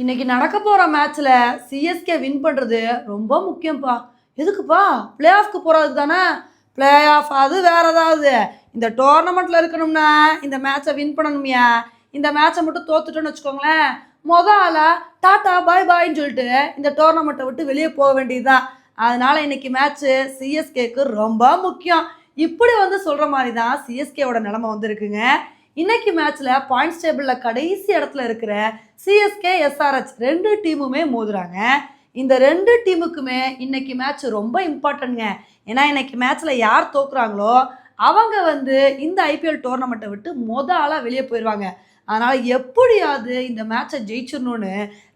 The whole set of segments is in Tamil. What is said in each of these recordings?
இன்னைக்கு நடக்க போகிற மேட்ச்சில் சிஎஸ்கே வின் பண்ணுறது ரொம்ப முக்கியம்ப்பா எதுக்குப்பா? பிளே ஆஃப்க்கு போகிறதுக்கு தானே? பிளே ஆஃப் அது வேற ஏதாவது. இந்த டோர்னமெண்ட்டில் இருக்கணும்னா இந்த மேட்ச்சை வின் பண்ணணுமியா? இந்த மேட்ச்சை மட்டும் தோத்துட்டோன்னு வச்சுக்கோங்களேன். மொத ஆளாக டாட்டா பாய் பாய்ன்னு சொல்லிட்டு இந்த டோர்னமெண்ட்டை விட்டு வெளியே போக வேண்டியதுதான். அதனால் இன்னைக்கு மேட்ச்சு சிஎஸ்கேக்கு ரொம்ப முக்கியம். இப்படி வந்து சொல்கிற மாதிரி தான் சிஎஸ்கேவோட நிலமை வந்திருக்குங்க. இன்னைக்கு மேட்ச்ல பாயிண்ட்ஸ் டேபிள்ல கடைசி இடத்துல இருக்கிற சிஎஸ்கே எஸ்ஆர்ஹெச் ரெண்டு டீமுமே மோதுறாங்க. இந்த ரெண்டு டீமுக்குமே இன்னைக்கு மேட்ச் ரொம்ப இம்பார்ட்டன்ட்ங்க ஏன்னா இன்னைக்கு மேட்ச்ல யார் தோக்குறாங்களோ அவங்க வந்து இந்த ஐபிஎல் டோர்னமெண்ட்டை விட்டு மொத ஆளாக வெளியே போயிடுவாங்க அதனால் எப்படியாவது இந்த மேட்சை ஜெயிச்சிடணும்னு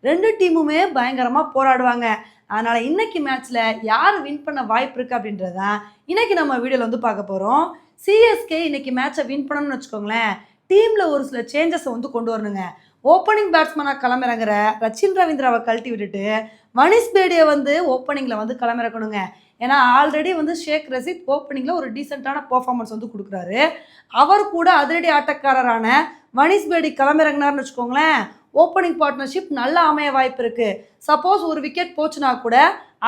ரெண்டு டீமுமே பயங்கரமாக போராடுவாங்க. அதனால் இன்னைக்கு மேட்ச்சில் யார் வின் பண்ண வாய்ப்பு இருக்குது அப்படின்றதான் இன்றைக்கி நம்ம வீடியோவில் வந்து பார்க்க போகிறோம் சிஎஸ்கே இன்னைக்கு மேட்சை வின் பண்ணணும்னு வச்சுக்கோங்களேன். டீமில் ஒரு சில சேஞ்சஸை வந்து கொண்டு வரணுங்க. ஓப்பனிங் பேட்ஸ்மேனாக களமிறங்குற ரச்சின் ரவீந்திராவை கழட்டி விட்டுட்டு மணிஷ் பேடியை வந்து ஓப்பனிங்கில் வந்து களமிறக்கணுங்க. ஏன்னா ஆல்ரெடி வந்து ஷேக் ரசித் ஓப்பனிங்கில் ஒரு டீசெண்டான பர்ஃபார்மன்ஸ் வந்து கொடுக்குறாரு. அவர் கூட அதிரடி ஆட்டக்காரரான மணிஷ் பேடி களமிறங்கினார்னு வச்சுக்கோங்களேன். ஓப்பனிங் பார்ட்னர்ஷிப் நல்லா அமைய வாய்ப்பு இருக்குது சப்போஸ் ஒரு விக்கெட் போச்சுன்னா கூட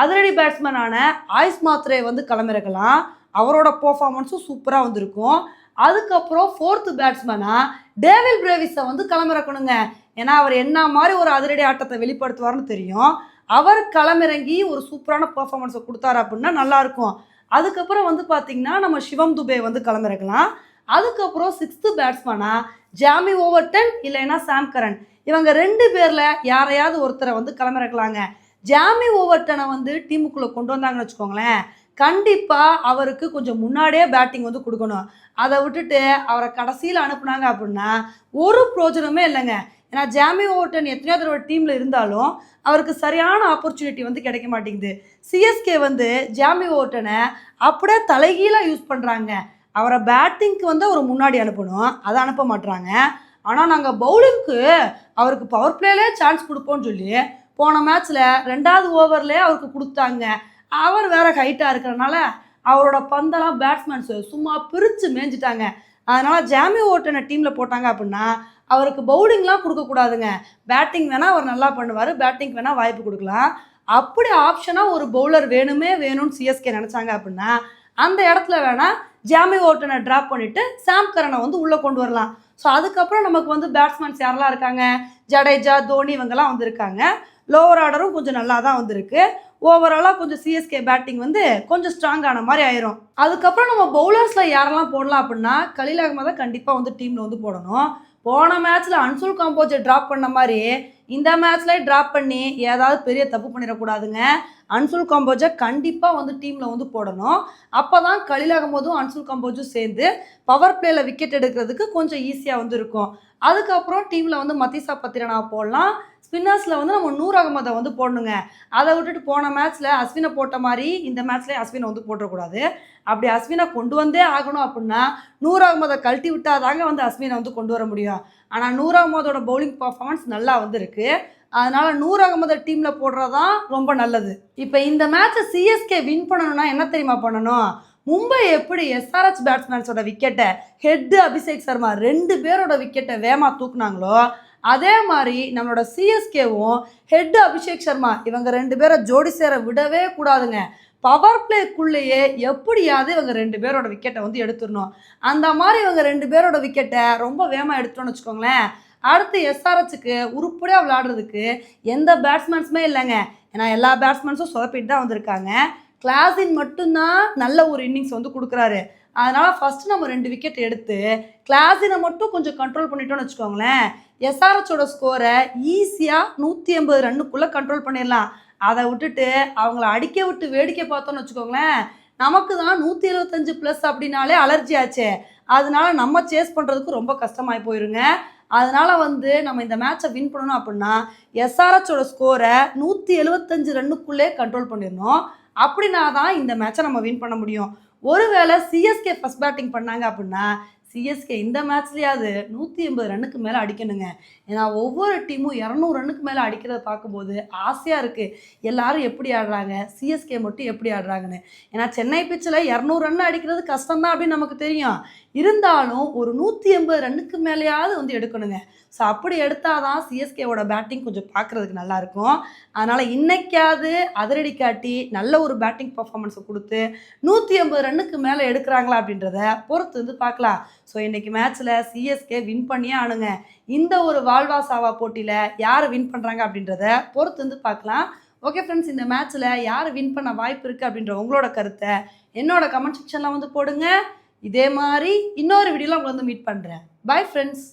அதிரடி பேட்ஸ்மேனான ஆயுஸ் மாத்ரே வந்து களமிறக்கலாம். அவரோட பர்ஃபார்மன்ஸும் சூப்பராக வந்திருக்கும். அதுக்கப்புறம் ஃபோர்த்து பேட்ஸ்மேனாக டேவில் பிரேவிஸை வந்து களமிறக்கணுங்க. ஏன்னா அவர் என்ன மாதிரி ஒரு அதிரடி ஆட்டத்தை வெளிப்படுத்துவார்னு தெரியும். அவர் களமிறங்கி ஒரு சூப்பரான பர்ஃபார்மன்ஸை கொடுத்தாரு அப்படின்னா நல்லாயிருக்கும் அதுக்கப்புறம் வந்து பார்த்திங்கன்னா நம்ம சிவம் துபே வந்து களமிறக்கலாம். அதுக்கப்புறம் சிக்ஸ்த்து பேட்ஸ்மேனாக ஜாமி ஓவர்டன் இல்லைன்னா சாம் கரன் இவங்க ரெண்டு பேரில் யாரையாவது ஒருத்தரை வந்து களமிறக்கலாங்க. ஜாமி ஓவர்டனை வந்து டீமுக்குள்ளே கொண்டு வந்தாங்கன்னு வச்சுக்கோங்களேன். கண்டிப்பாக அவருக்கு கொஞ்சம் முன்னாடியே பேட்டிங் வந்து கொடுக்கணும். அதை விட்டுட்டு அவரை கடைசியில் அனுப்புனாங்க அப்படின்னா ஒரு பிரோஜனமே இல்லைங்க. ஏன்னா ஜாமி ஓட்டன் எத்தனையோ தடவை டீமில் இருந்தாலும் அவருக்கு சரியான ஆப்பர்ச்சுனிட்டி வந்து கிடைக்க மாட்டேங்குது. சிஎஸ்கே வந்து ஜாமி ஓட்டனை அப்படியே தலைகீழாக யூஸ் பண்ணுறாங்க அவரை பேட்டிங்க்கு வந்து அவர் முன்னாடி அனுப்பணும். அதை அனுப்ப மாட்டுறாங்க ஆனால் நாங்கள் பவுலிங்க்கு அவருக்கு பவர் பிளேலே சான்ஸ் கொடுப்போம்னு சொல்லி போன மேட்ச்சில் ரெண்டாவது ஓவர்லேயே அவருக்கு கொடுத்தாங்க. அவர் வேற ஹைட்டாக இருக்கிறனால அவரோட பந்தெல்லாம் பேட்ஸ்மேன்ஸ் சும்மா பிரித்து மேய்ஞ்சிட்டாங்க. அதனால் ஜாமி ஓட்டனை டீமில் போட்டாங்க அப்படின்னா அவருக்கு பவுலிங்லாம் கொடுக்கக்கூடாதுங்க பேட்டிங் வேணால் அவர் நல்லா பண்ணுவார் பேட்டிங் வேணால் வாய்ப்பு கொடுக்கலாம். அப்படி ஆப்ஷனாக ஒரு பவுலர் வேணுமே வேணும்னு சிஎஸ்கே நினச்சாங்க அப்படின்னா அந்த இடத்துல வேணால் ஜாமி ஓட்டனை ட்ராப் பண்ணிவிட்டு சாம் கரனை வந்து உள்ளே கொண்டு வரலாம். ஸோ அதுக்கப்புறம் நமக்கு வந்து பேட்ஸ்மேன்ஸ் யாரெல்லாம் இருக்காங்க? ஜடேஜா தோனி இவங்கெல்லாம் வந்திருக்காங்க லோவர் ஆர்டரும் கொஞ்சம் நல்லா தான் வந்திருக்கு ஓவராலாக கொஞ்சம் சிஎஸ்கே பேட்டிங் வந்து கொஞ்சம் ஸ்ட்ராங்கான மாதிரி ஆயிரும். அதுக்கப்புறம் நம்ம பவுலர்ஸில் யாரெல்லாம் போடலாம் அப்படின்னா கலீல் அகமதை கண்டிப்பாக வந்து டீமில் வந்து போடணும். போன மேட்ச்சில் அன்சுல் காம்போஜை ட்ராப் பண்ண மாதிரி இந்த மேட்ச்லேயே ட்ராப் பண்ணி ஏதாவது பெரிய தப்பு பண்ணிடக்கூடாதுங்க. அன்சுல் காம்போஜை கண்டிப்பாக வந்து டீமில் வந்து போடணும். அப்போ தான் கலிலாகும் போதும் அன்சுல் காம்போஜும் சேர்ந்து பவர் பிளேயில் விக்கெட் எடுக்கிறதுக்கு கொஞ்சம் ஈஸியாக வந்து இருக்கும். அதுக்கப்புறம் டீமில் வந்து மதிசா பத்திரனா போடலாம். ஸ்பின்னர்ஸில் வந்து நம்ம நூர் அகமதை வந்து போடணுங்க. அதை விட்டுட்டு போன மேட்ச்சில் அஸ்வினை போட்ட மாதிரி இந்த மேட்ச்லேயே அஸ்வினை வந்து போட்டக்கூடாது அப்படி அஸ்வினை கொண்டு வந்தே ஆகணும் அப்படின்னா நூர் அகமதை கழட்டி விட்டாதாங்க வந்து அஸ்வினை வந்து கொண்டு வர முடியும். ஆனால் நூர் அகமதோட பவுலிங் பர்ஃபார்மன்ஸ் நல்லா வந்திருக்கு அதனால நூறு அகமது டீமில் போடுறதான் ரொம்ப நல்லது. இப்போ இந்த மேட்சை சிஎஸ்கே வின் பண்ணணும்னா என்ன தெரியுமா பண்ணணும்? மும்பை எப்படி எஸ்ஆர்ஹெச் பேட்ஸ்மேன்ஸோட விக்கெட்டை ஹெட்டு அபிஷேக் சர்மா ரெண்டு பேரோட விக்கெட்டை வேமா தூக்குனாங்களோ அதே மாதிரி நம்மளோட சிஎஸ்கேவும் ஹெட் அபிஷேக் சர்மா இவங்க ரெண்டு பேரை ஜோடி சேர விடவே கூடாதுங்க. பவர் பிளேக்குள்ளேயே எப்படியாவது இவங்க ரெண்டு பேரோட விக்கெட்டை வந்து எடுத்துடணும். அந்த மாதிரி இவங்க ரெண்டு பேரோட விக்கெட்டை ரொம்ப வேகமாக எடுத்தோன்னு வச்சுக்கோங்களேன். அடுத்து எஸ்ஆர்ஹெச்சுக்கு உருப்படியாக விளாடுறதுக்கு எந்த பேட்ஸ்மேன்ஸுமே இல்லைங்க. ஏன்னா எல்லா பேட்ஸ்மேன்ஸும் சொதப்பிட்டு தான் வந்திருக்காங்க. கிளாஸின் மட்டும்தான் நல்ல ஒரு இன்னிங்ஸ் வந்து கொடுக்குறாரு. அதனால் ஃபஸ்ட்டு நம்ம ரெண்டு விக்கெட் எடுத்து கிளாஸினை மட்டும் கொஞ்சம் கண்ட்ரோல் பண்ணிட்டோம்னு வச்சுக்கோங்களேன். எஸ்ஆர்ஹெச்சோட ஸ்கோரை ஈஸியாக நூற்றி ஐம்பது ரன்னுக்குள்ளே கண்ட்ரோல் பண்ணிடலாம். அதை விட்டுட்டு அவங்கள அடிக்க விட்டு வேடிக்கை பார்த்தோம்னு வச்சுக்கோங்களேன். நமக்கு தான் நூற்றி எழுபத்தஞ்சு ப்ளஸ் அப்படின்னாலே அலர்ஜி ஆச்சு. அதனால நம்ம சேஸ் பண்ணுறதுக்கு ரொம்ப கஷ்டமாகி போயிருங்க. அதனால வந்து நம்ம இந்த மேட்சை வின் பண்ணணும் அப்படின்னா எஸ்ஆர்ஹெச்சோட ஸ்கோரை நூற்றி எழுபத்தஞ்சு ரன்னுக்குள்ளே கண்ட்ரோல் பண்ணிடணும். அப்படின்னா தான் இந்த மேட்சை நம்ம வின் பண்ண முடியும். ஒருவேளை சிஎஸ்கே ஃபஸ்ட் பேட்டிங் பண்ணாங்க அப்படின்னா சிஎஸ்கே இந்த மேட்ச்லேயாவது நூற்றி எண்பது ரன்னுக்கு மேலே அடிக்கணுங்க. ஏன்னா ஒவ்வொரு டீமும் இரநூறு ரன்னுக்கு மேலே அடிக்கிறத பார்க்கும்போது ஆசையாக இருக்குது எல்லாரும் எப்படி ஆடுறாங்க? சிஎஸ்கே மட்டும் எப்படி ஆடுறாங்கன்னு. ஏன்னா சென்னை பிச்சில் இரநூறு ரன் அடிக்கிறது கஷ்டம்தான் அப்படின்னு நமக்கு தெரியும். இருந்தாலும் ஒரு நூற்றி எண்பது ரன்னுக்கு மேலேயாவது வந்து எடுக்கணுங்க. ஸோ அப்படி எடுத்தால் தான் சிஎஸ்கேவோட பேட்டிங் கொஞ்சம் பார்க்குறதுக்கு நல்லாயிருக்கும். அதனால் இன்னைக்காவது அதிரடி காட்டி நல்ல ஒரு பேட்டிங் பர்ஃபார்மன்ஸை கொடுத்து நூற்றி ஐம்பது ரன்னுக்கு மேலே எடுக்கிறாங்களா அப்படின்றத பொறுத்து வந்து பார்க்கலாம். ஸோ இன்னைக்கு மேட்ச்சில் சிஎஸ்கே வின் பண்ணியே ஆணுங்க இந்த ஒரு வாழ்வா சாவா போட்டியில் யார் வின் பண்ணுறாங்க அப்படின்றத பொறுத்து வந்து பார்க்கலாம். ஓகே ஃப்ரெண்ட்ஸ் இந்த மேட்ச்சில் யார் வின் பண்ண வாய்ப்பு இருக்குது அப்படின்ற உங்களோட கருத்தை என்னோட கமெண்ட் செக்ஷனில் வந்து போடுங்க. இதே மாதிரி இன்னொரு வீடியோவில் உங்களை வந்து மீட் பண்ணுறேன் பை ஃப்ரெண்ட்ஸ்